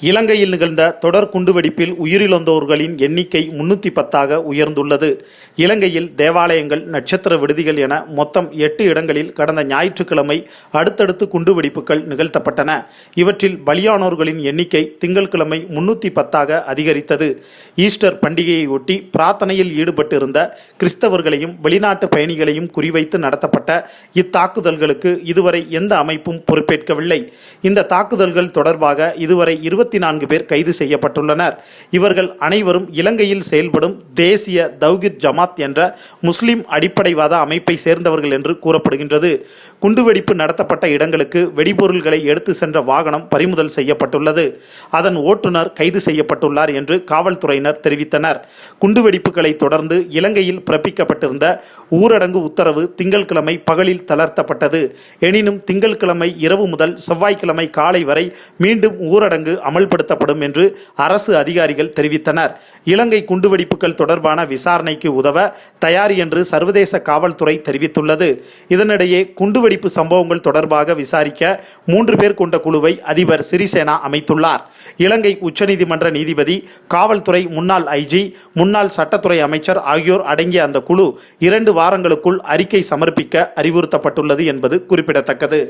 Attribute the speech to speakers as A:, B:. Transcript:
A: இலங்கையில் நிகழ்ந்த தொடர் குண்டுவெடிப்பில் உயிரிழந்தோர்களின் எண்ணிக்கை முன்னூற்றி பத்தாக உயர்ந்துள்ளது. இலங்கையில் தேவாலயங்கள் நட்சத்திர விடுதிகள் என மொத்தம் எட்டு இடங்களில் கடந்த ஞாயிற்றுக்கிழமை அடுத்தடுத்து குண்டுவெடிப்புகள் நிகழ்த்தப்பட்டன. இவற்றில் பலியானோர்களின் எண்ணிக்கை திங்கட்கிழமை முன்னூற்றி பத்தாக அதிகரித்தது. ஈஸ்டர் பண்டிகையை ஒட்டி பிரார்த்தனையில் ஈடுபட்டிருந்த கிறிஸ்தவர்களையும் வெளிநாட்டு பயணிகளையும் குறிவைத்து நடத்தப்பட்ட இத்தாக்குதல்களுக்கு இதுவரை எந்த அமைப்பும் பொறுப்பேற்கவில்லை. இந்த தாக்குதல்கள் தொடர்பாக இதுவரை இருபத்தி நான்கு பேர் கைது செய்யப்பட்டுள்ளனர். இவர்கள் அனைவரும் இலங்கையில் செயல்படும் தேசிய தௌகித் ஜமாத் என்ற முஸ்லிம் அடிப்படைவாத அமைப்பை சேர்ந்தவர்கள் என்று கூறப்படுகின்றது. குண்டுவெடிப்பு நடத்தப்பட்ட இடங்களுக்கு வெடிபொருள்களை எடுத்து சென்ற வாகனம் பறிமுதல் செய்யப்பட்டுள்ளது. அதன் ஓட்டுநர் கைது செய்யப்பட்டுள்ளார் என்று காவல்துறையினர் தெரிவித்தனர். குண்டுவெடிப்புகளை தொடர்ந்து இலங்கையில் பிறப்பிக்கப்பட்டிருந்த ஊரடங்கு உத்தரவு திங்கட்கிழமை பகலில் தளர்த்தப்பட்டது. எனினும் திங்கட்கிழமை இரவு முதல் செவ்வாய்க்கிழமை காலை வரை மீண்டும் ஊரடங்கு அமல்படுத்தப்படும் என்று அரசு அதிகாரிகள் தெரிவித்தனர். இலங்கை குண்டுவெடிப்புகள் தொடர்பான விசாரணைக்கு உதவ தயார் என்று சர்வதேச காவல்துறை தெரிவித்துள்ளது. இதனிடையே குண்டுவெடிப்பு சம்பவங்கள் தொடர்பாக விசாரிக்க மூன்று பேர் கொண்ட குழுவை அதிபர் சிறிசேனா அமைத்துள்ளார். இலங்கை உச்சநீதிமன்ற நீதிபதி காவல்துறை முன்னாள் ஐஜி முன்னாள் சட்டத்துறை அமைச்சர் ஆகியோர் அடங்கிய அந்த குழு இரண்டு வாரங்களுக்குள் அறிக்கை சமர்ப்பிக்க அறிவுறுத்தப்பட்டுள்ளது என்பது குறிப்பிடத்தக்கது.